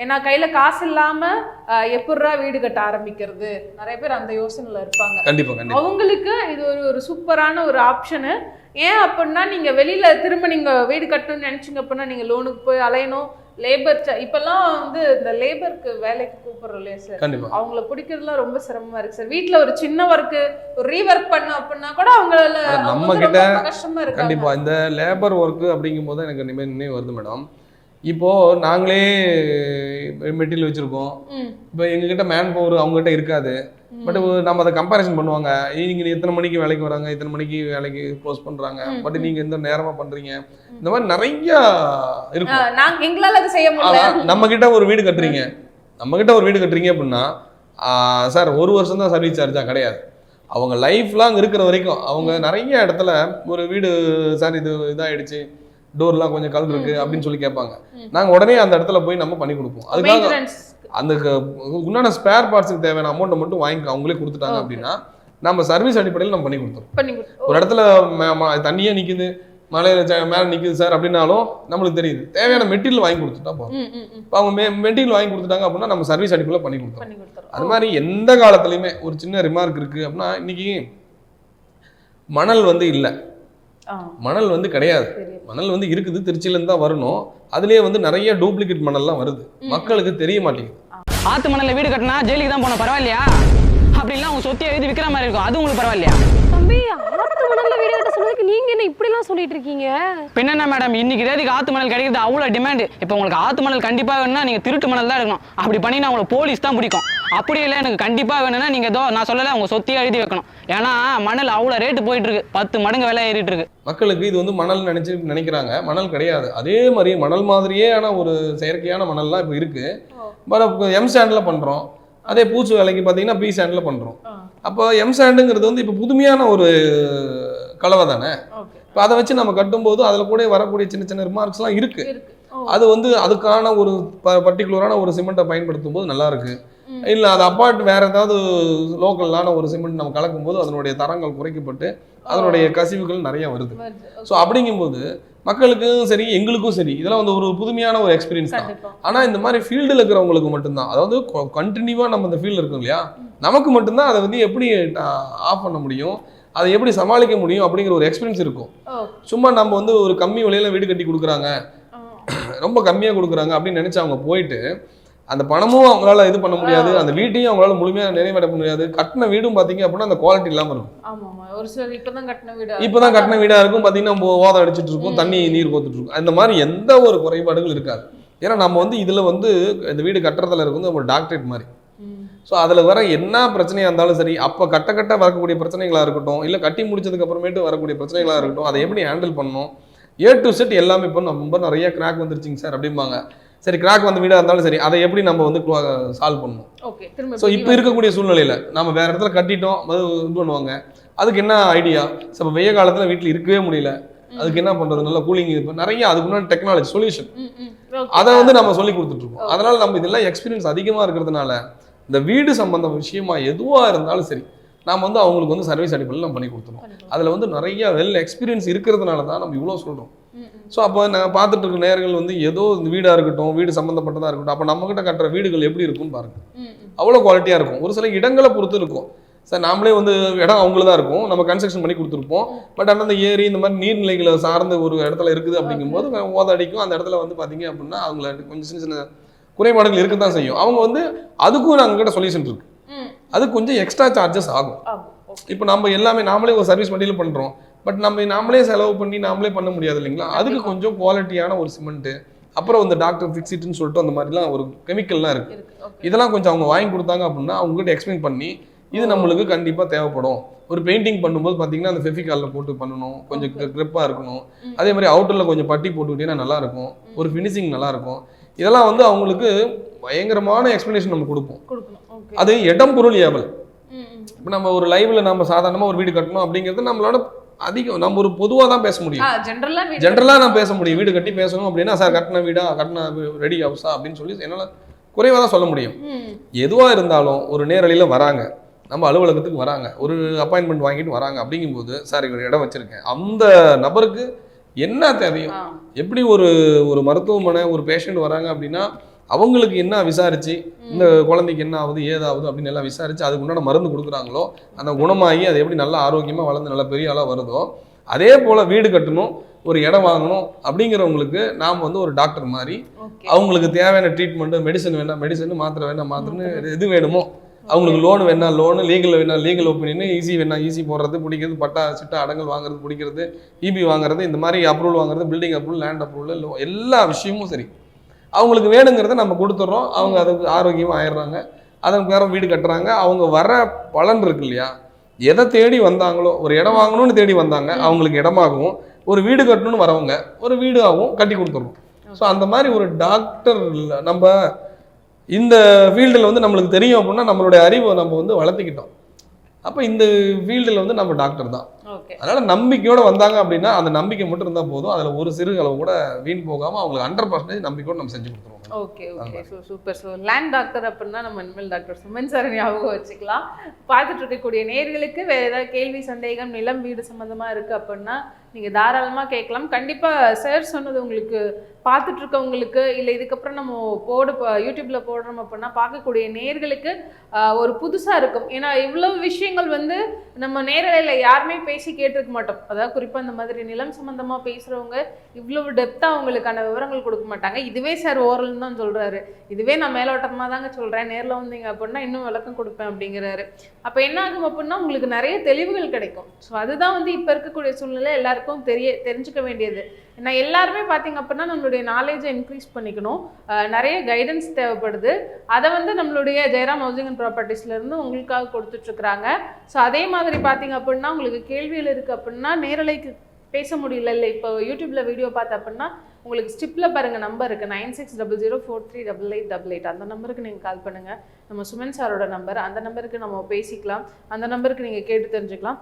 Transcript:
ஏன்னா கையில காசு இல்லாம அஹ், எப்படிடா வீடு கட்ட ஆரம்பிக்கிறது? நிறைய பேர் அந்த யோசனையில இருப்பாங்க. கண்டிப்பா கண்டிப்பா. அவங்களுக்கு இது ஒரு ஒரு சூப்பரான ஒரு ஆப்ஷனு. ஏன் அப்படின்னா நீங்க வெளியில திரும்ப நீங்க வீடு கட்டணும்னு நினைச்சீங்க அப்படின்னா நீங்க லோனுக்கு போய் அலையணும். லேபர் இப்பெல்லாம் வந்து இந்த லேபருக்கு வேலைக்கு கூப்பிடுறோம் இல்லையா சார்? கண்டிப்பா. அவங்கள பிடிக்கிறதுலாம் ரொம்ப சிரமமா இருக்கு சார். வீட்ல ஒரு சின்ன ஒர்க்கு ஒரு ரீஒர்க் பண்ண அப்படின்னா கூட அவங்களால நம்ம கிட்ட கஷ்டமா இருக்கு கண்டிப்பா இந்த லேபர் ஒர்க்கு அப்படிங்கும் போது எனக்கு நினைவு வருது மேடம் இப்போ நாங்களே மெட்டீரியல் வச்சிருக்கோம். இப்போ எங்ககிட்ட மேன் பவர் அவங்ககிட்ட இருக்காது. பட் நம்ம அதை கம்பேரிசன் பண்ணுவாங்க. நீங்க எத்தனை மணிக்கு வேலைக்கு வராங்க இத்தனை மணிக்கு வேலைக்கு க்ளோஸ் பண்றாங்க. ம், பட் ம். நீங்க எந்த நேரமா பண்றீங்க. இந்த மாதிரி நிறைய இருக்கும். நாங்க எங்களால அதை செய்ய முடியல. ஆனா நம்ம கிட்ட ஒரு வீடு கட்டுறீங்க. நம்ம கிட்ட ஒரு வீடு கட்டுறீங்க அப்படின்னா சார் ஒரு வருஷம் தான் சர்வீஸ் சார்ஜா கிடையாது. அவங்க லைஃப் லாங் இருக்கிற வரைக்கும் அவங்க நிறைய இடத்துல ஒரு வீடு சார் இது இதாயிடுச்சு. டோர்லாம் கொஞ்சம் கல் இருக்கு ம், ம். அப்படின்னு சொல்லி கேட்பாங்க. ம். நாங்க உடனே அந்த இடத்துல போய் நம்ம பண்ணி கொடுப்போம். அதுக்காக அந்த உண்டான ஸ்பேர் பார்ட்ஸுக்கு தேவையான அமௌண்ட்டை மட்டும் வாங்கி அவங்களே கொடுத்துட்டாங்க. அப்படின்னா நம்ம சர்வீஸ் அடிப்படையில் நம்ம பண்ணி கொடுத்துருவோம் பண்ணி கொடுத்து ஒரு இடத்துல தண்ணியே நிக்குது மலையில மேல நிக்குது சார் அப்படின்னாலும் நம்மளுக்கு தெரியுது. தேவையான மெட்டீரியல் வாங்கி கொடுத்துட்டா போதும். இப்போ அவங்க மெட்டீரியல் வாங்கி கொடுத்துட்டாங்க அப்படின்னா நம்ம சர்வீஸ் அடிப்படையில் பண்ணி கொடுத்தோம் அது மாதிரி எந்த காலத்துலையுமே ஒரு சின்ன ரிமார்க் இருக்கு அப்படின்னா இன்னைக்கு மணல் வந்து இல்லை. மணல் வந்து கிடையாது. மணல் வந்து இருக்குது திருச்சியிலேருந்து தான் வரணும். அதுலேயே வந்து நிறைய டூப்ளிகேட் மணல்லாம் வருது. மக்களுக்கு தெரிய மாட்டேங்குது. ஆத்து மணல்ல வீடு கட்டினா ஜெயிலுக்கு தான் போன பரவாயில்லையா? அப்படிலாம் உங்க சொத்தை எழுதி விற்கிற மாதிரி இருக்கும். அது உங்களுக்கு பரவாயில்லையா? தம்பி ஆத்து மணல்ல வீடு கட்ட சொன்னதுக்கு நீங்க என்ன இப்படிலாம் சொல்லிட்டு இருக்கீங்க? பின்ன என்ன மேடம் இன்னைக்கு தேதிக்கு ஆத்து மணல் கிடைக்கிறது அவ்வளோ டிமாண்ட் இப்போ உங்களுக்கு ஆத்து மணல் கண்டிப்பாக வேணும்னா நீங்கள் திருட்டு மணல் தான் இருக்கணும் அப்படி பண்ணினா உங்களுக்கு போலீஸ் தான் பிடிக்கும். அப்படி இல்லை எனக்கு கண்டிப்பாக வேணும்னா நீங்கள் ஏதோ நான் சொல்லலை உங்கள் சொத்தையே எழுதி வைக்கணும். ஏன்னா மணல் அவ்வளோ ரேட்டு போயிட்டு இருக்கு பத்து மடங்கு விலை ஏறிட்டு இருக்கு மக்களுக்கு இது வந்து மணல் நினைச்சு நினைக்கிறாங்க. மணல் கிடையாது. அதே மாதிரி மணல் மாதிரியான ஒரு செயற்கையான மணல்லாம் இப்போ இருக்கு. பட் எம் ஸ்டாண்டில் பண்றோம். அதே பூச்சு வேலைக்கு பார்த்தீங்கன்னா பி ஸ்டாண்டில் பண்றோம். ஆ, அப்போ எம் ஸ்டாண்டுங்கிறது வந்து இப்போ புதுமையான ஒரு கலவை தானே இப்போ அதை வச்சு நம்ம கட்டும்போது அதில் கூட வரக்கூடிய சின்ன சின்ன ரிமார்க்ஸ்லாம் இருக்கு. இருக்கு. ஓ, அது வந்து அதுக்கான ஒரு பர்டிகுலரான ஒரு சிமெண்ட்டை பயன்படுத்தும் போது நல்லா இருக்கு. இல்லை அது அப்பார்ட் வேற ஏதாவது லோக்கலான ஒரு சிமெண்ட் நம்ம கலக்கும் போது அதனுடைய தரங்கள் குறைக்கப்பட்டு அதனுடைய கசிவுகள் நிறைய வருது. ஸோ அப்படிங்கும்போது மக்களுக்கும் சரி எங்களுக்கும் சரி இதெல்லாம் வந்து ஒரு புதுமையான ஒரு எக்ஸ்பீரியன்ஸ் தான். ஆனால் இந்த மாதிரி ஃபீல்டில் இருக்கிறவங்களுக்கு மட்டும்தான். அதாவது கண்டினியூவாக நம்ம இந்த ஃபீல்டில் இருக்கோம் இல்லையா நமக்கு மட்டும்தான் அதை வந்து எப்படி ஆஃப் பண்ண முடியும்? அதை எப்படி சமாளிக்க முடியும்? அப்படிங்கிற ஒரு எக்ஸ்பீரியன்ஸ் இருக்கும். சும்மா நம்ம வந்து ஒரு கம்மி விலையில வீடு கட்டி கொடுக்குறாங்க. ரொம்ப கம்மியாக கொடுக்குறாங்க அப்படின்னு நினச்சி அவங்க போயிட்டு அந்த பணமும் அவங்களால இது பண்ண முடியாது அந்த வீட்டையும் அவங்களால முழுமையாக நிறைவேற்ற முடியாது. கட்டின வீடும் பார்த்தீங்க அப்படின்னா அந்த குவாலிட்டி இல்லாமல் இருக்கும். இப்பதான் கட்டின வீடு இப்போதான் கட்டின வீடாக இருக்கும் பார்த்தீங்கன்னா நம்ம ஓதம் அடிச்சிட்டு இருக்கும். தண்ணி நீர் கோத்துட்டு இருக்கும். அந்த மாதிரி எந்த ஒரு குறைபாடுகள் இருக்காது. ஏன்னா நம்ம வந்து இதில் வந்து இந்த வீடு கட்டுறதுல இருக்கு ஒரு டாக்டரேட் மாதிரி. ஸோ அதில் வர என்ன பிரச்சனையாக இருந்தாலும் சரி அப்போ கட்ட கட்ட வரக்கூடிய பிரச்சனைகளாக இருக்கட்டும் இல்லை கட்டி முடிச்சதுக்கு அப்புறமேட்டு வரக்கூடிய பிரச்சனைகளாக இருக்கட்டும் அதை எப்படி ஹேண்டில் பண்ணணும்? ஏ டு செட் எல்லாமே இப்போ ரொம்ப நிறைய கிராக் வந்துருச்சுங்க சார் அப்படிம்பாங்க. சரி கிராக் வந்த வீடாக இருந்தாலும் சரி அதை எப்படி நம்ம வந்து சால்வ் பண்ணணும் ஸோ இப்போ இருக்கக்கூடிய சூழ்நிலையில் நம்ம வேற இடத்துல கட்டிட்டோம் அது இது பண்ணுவாங்க. அதுக்கு என்ன ஐடியா இப்போ வெய்ய காலத்தில் வீட்டில் இருக்கவே முடியல. அதுக்கு என்ன பண்ணுறது நல்ல கூலிங் இப்போ நிறைய அதுக்கு முன்னாடி டெக்னாலஜி சொல்யூஷன். அதை வந்து நம்ம சொல்லி கொடுத்துட்டு இருக்கோம். அதனால நம்ம இதெல்லாம் எக்ஸ்பீரியன்ஸ் அதிகமாக இருக்கிறதுனால இந்த வீடு சம்பந்த விஷயமா எதுவாக இருந்தாலும் சரி நாம வந்து அவங்களுக்கு வந்து சர்வீஸ் அடிப்படையில் நம்ம பண்ணி கொடுத்துருவோம். அதில் வந்து நிறைய வெல் எக்ஸ்பீரியன்ஸ் இருக்கிறதுனால தான் நம்ம இவ்வளோ சொல்கிறோம். ஸோ அப்போ நான் பார்த்துட்டு இருக்க நேர்கள் வந்து ஏதோ இந்த வீடாக இருக்கட்டும் வீடு சம்மந்தப்பட்டதாக இருக்கட்டும் அப்போ நம்மக்கிட்ட கட்டுற வீடுகள் எப்படி இருக்கும்னு பாருங்க. ம், ம். அவ்வளோ குவாலிட்டியாக இருக்கும். ஒரு சில இடங்களை பொறுத்து இருக்கும். சார் நாமளே வந்து இடம் அவங்கள இருக்கும். நம்ம கன்ஸ்ட்ரக்ஷன் பண்ணி கொடுத்துருப்போம். பட் ஆனால் அந்த ஏரி இந்த மாதிரி நீர்நிலைகளை சார்ந்த ஒரு இடத்துல இருக்குது அப்படிங்கும்போது ஓத அடிக்கும். அந்த இடத்துல வந்து பார்த்தீங்க அப்படின்னா அவங்கள கொஞ்சம் சின்ன சின்ன குறைபாடுகள் இருக்க தான் செய்யும். அவங்க வந்து அதுக்கும் நாங்கள் கிட்ட சொல்யூஷன் இருக்கு. ம், அது கொஞ்சம் எக்ஸ்ட்ரா சார்ஜஸ் ஆகும். இப்போ நம்ம எல்லாமே நாமளே ஒரு சர்வீஸ் வண்டியில் பண்ணுறோம் பட் நம்ம நாமளே செலவு பண்ணி நாமளே பண்ண முடியாது இல்லைங்களா அதுக்கு கொஞ்சம் குவாலிட்டியான ஒரு சிமெண்ட்டு அப்புறம் இந்த டாக்டர் ஃபிக்ஸிட்னு சொல்லிட்டு அந்த மாதிரிலாம் ஒரு கெமிக்கல்லாம் இருக்கு இருக்கு. Okay. இதெல்லாம் கொஞ்சம் அவங்க வாங்கி கொடுத்தாங்க அப்படின்னா அவங்க கிட்ட எக்ஸ்பிளைன் பண்ணி இது நம்மளுக்கு கண்டிப்பாக தேவைப்படும். ஒரு பெயிண்டிங் பண்ணும்போது பார்த்தீங்கன்னா அந்த ஃபெஃபிகாலில் போட்டு பண்ணணும். கொஞ்சம் க்ரிப்பாக இருக்கணும். அதே மாதிரி அவுட்டரில் கொஞ்சம் பட்டி போட்டுக்கிட்டீங்கன்னா நல்லா இருக்கும் ஒரு ஃபினிஷிங் நல்லா இருக்கும் இதெல்லாம் வந்து அவங்களுக்கு பயங்கரமான எக்ஸ்ப்ளனேஷன் நம்ம கொடுப்போம். அது இடம் பொருள் ஏவல். இப்போ நம்ம ஒரு லைவ்ல நம்ம சாதாரணமாக ஒரு வீடு கட்டணும் அப்படிங்கிறது நம்மளோட அதிகம் நம்ம ஒரு பொதுவாக தான் பேச முடியும். ஜென்ரலாக நான் பேச முடியும். வீடு கட்டி பேசணும் அப்படின்னா சார் கட்டின வீடா? கட்டின ரெடி ஹவுஸா அப்படின்னு சொல்லி என்னால் குறைவாக தான் சொல்ல முடியும். எதுவாக இருந்தாலும் ஒரு நேரடியில் வராங்க. நம்ம அலுவலகத்துக்கு வராங்க. ஒரு அப்பாயின்மெண்ட் வாங்கிட்டு வராங்க அப்படிங்கும்போது சார் இவர் இடம் வச்சிருக்கேன். அந்த நபருக்கு என்ன தேவையோ எப்படி ஒரு ஒரு மருத்துவமனை ஒரு பேஷண்ட் வராங்க அப்படின்னா அவங்களுக்கு என்ன விசாரிச்சு இந்த குழந்தைக்கு என்ன ஆகுது ஏதாவது அப்படின்னு எல்லாம் விசாரிச்சு அதுக்கு உண்டான மருந்து கொடுக்குறாங்களோ அந்த குணமாகி அது எப்படி நல்லா ஆரோக்கியமா வளர்ந்து நல்லா பெரிய ஆளா வருதோ அதே போல வீடு கட்டணும் ஒரு இடம் வாங்கணும் அப்படிங்கிறவங்களுக்கு நாம் வந்து ஒரு டாக்டர் மாதிரி அவங்களுக்கு தேவையான ட்ரீட்மெண்ட் மெடிசன் வேணா மெடிசன் மாத்திரை வேணா மாத்திரைன்னு எது வேணுமோ அவங்களுக்கு லோன் வேணா லோனு லீகல் வேணா லீகல் ஒப்பீனியன் ஈஸி வேணா ஈஸி போடுறது பிடிக்கிறது பட்டா சிட்டா அடங்கல் வாங்குறது பிடிக்கிறது இபி வாங்குறது இந்த மாதிரி அப்ரூவல் வாங்குறது பில்டிங் அப்ரூவல் லேண்ட் அப்ரூவல் எல்லா விஷயமும் சரி. அவங்களுக்கு வேணுங்கிறத நம்ம கொடுத்துட்றோம் அவங்க அதுக்கு ஆரோக்கியமாக ஆயிடுறாங்க. அதன் பேர வீடு கட்டுறாங்க. அவங்க வர பலன் இருக்கு இல்லையா? எதை தேடி வந்தாங்களோ ஒரு இடம் வாங்கணும்னு தேடி வந்தாங்க அவங்களுக்கு இடமாகவும் ஒரு வீடு கட்டணும்னு வரவங்க ஒரு வீடாகவும் கட்டி கொடுத்துட்றோம் ஸோ அந்த மாதிரி ஒரு டாக்டர் நம்ம இந்த ஃபீல்டில் வந்து நம்மளுக்கு தெரியும் அப்படின்னா நம்மளுடைய அறிவை நம்ம வந்து வளர்த்திக்கிட்டோம். அப்போ இந்த ஃபீல்டில் வந்து நம்ம டாக்டர் தான். ஓகே அதனால நம்பிக்கையோட வந்தாங்க அப்படின்னா அந்த நம்பிக்கை மட்டும் இருந்தால் போதும். அதில் ஒரு சிறு அளவு கூட வீண் போகாமல் அவங்களுக்கு ஹண்ட்ரட் பர்சன்டேஜ் நம்பிக்கையோட நம்ம செஞ்சு கொடுத்துருவோம். Okay okay so super so land doctor அப்படின்னா நம்ம இனிமேல் டாக்டர் சுமன் சார் ஞாபகம் வச்சுக்கலாம். பார்த்துட்டு இருக்கக்கூடிய நேர்களுக்கு வேறு ஏதாவது கேள்வி சந்தேகம் நிலம் வீடு சம்மந்தமாக இருக்குது அப்படின்னா நீங்கள் தாராளமாக கேட்கலாம். கண்டிப்பாக சார் சொன்னது உங்களுக்கு பார்த்துட்டு இருக்கவங்களுக்கு இல்லை இதுக்கப்புறம் நம்ம போடு யூடியூப்பில் போடுறோம் அப்படின்னா பார்க்கக்கூடிய நேர்களுக்கு ஒரு புதுசாக இருக்கும். ஏன்னா இவ்வளவு விஷயங்கள் வந்து நம்ம நேரலையில் யாருமே பேசி கேட்டிருக்க மாட்டோம். அதாவது குறிப்பாக இந்த மாதிரி நிலம் சம்மந்தமாக பேசுகிறவங்க இவ்வளவு டெப்த்தாக அவங்களுக்கான விவரங்கள் கொடுக்க மாட்டாங்க. இதுவே சார் ஓரல்னு தான் சொல்கிறாரு இதுவே நான் மேலோட்டமாக தாங்க சொல்கிறேன் நேரில் வந்தீங்க அப்படின்னா இன்னும் விளக்கம் கொடுப்பேன் அப்படிங்கிறாரு. அப்போ என்ன ஆகும் அப்படின்னா உங்களுக்கு நிறைய தெளிவுகள் கிடைக்கும். ஸோ அதுதான் வந்து இப்போ இருக்கக்கூடிய சூழ்நிலை. எல்லாருக்கும் தெரிய தெரிஞ்சுக்க வேண்டியது. ஏன்னா எல்லாருமே பார்த்தீங்க அப்படின்னா நம்மளுடைய நாலேஜை இன்க்ரீஸ் பண்ணிக்கணும். நிறைய கைடன்ஸ் தேவைப்படுது. அதை வந்து நம்மளுடைய ஜெயராம் ஹவுசிங் அண்ட் ப்ராப்பர்ட்டிஸ்லேருந்து உங்களுக்காக கொடுத்துட்ருக்குறாங்க ஸோ அதே மாதிரி பார்த்தீங்க அப்படின்னா உங்களுக்கு கேள்வியில் இருக்குது அப்படின்னா நேரலைக்கு பேச முடியல இல்லை இப்போ யூடியூப்ல வீடியோ பார்த்த அப்படின்னா உங்களுக்கு ஸ்டிப்பில் பாருங்கள் நம்பர் இருக்குது nine six double zero four three double eight double eight அந்த நம்பருக்கு நீங்கள் கால் பண்ணுங்கள் நம்ம சுமன் சாரோட நம்பர் அந்த நம்பருக்கு நம்ம பேசிக்கலாம். அந்த நம்பருக்கு நீங்கள் கேட்டு தெரிஞ்சுக்கலாம்.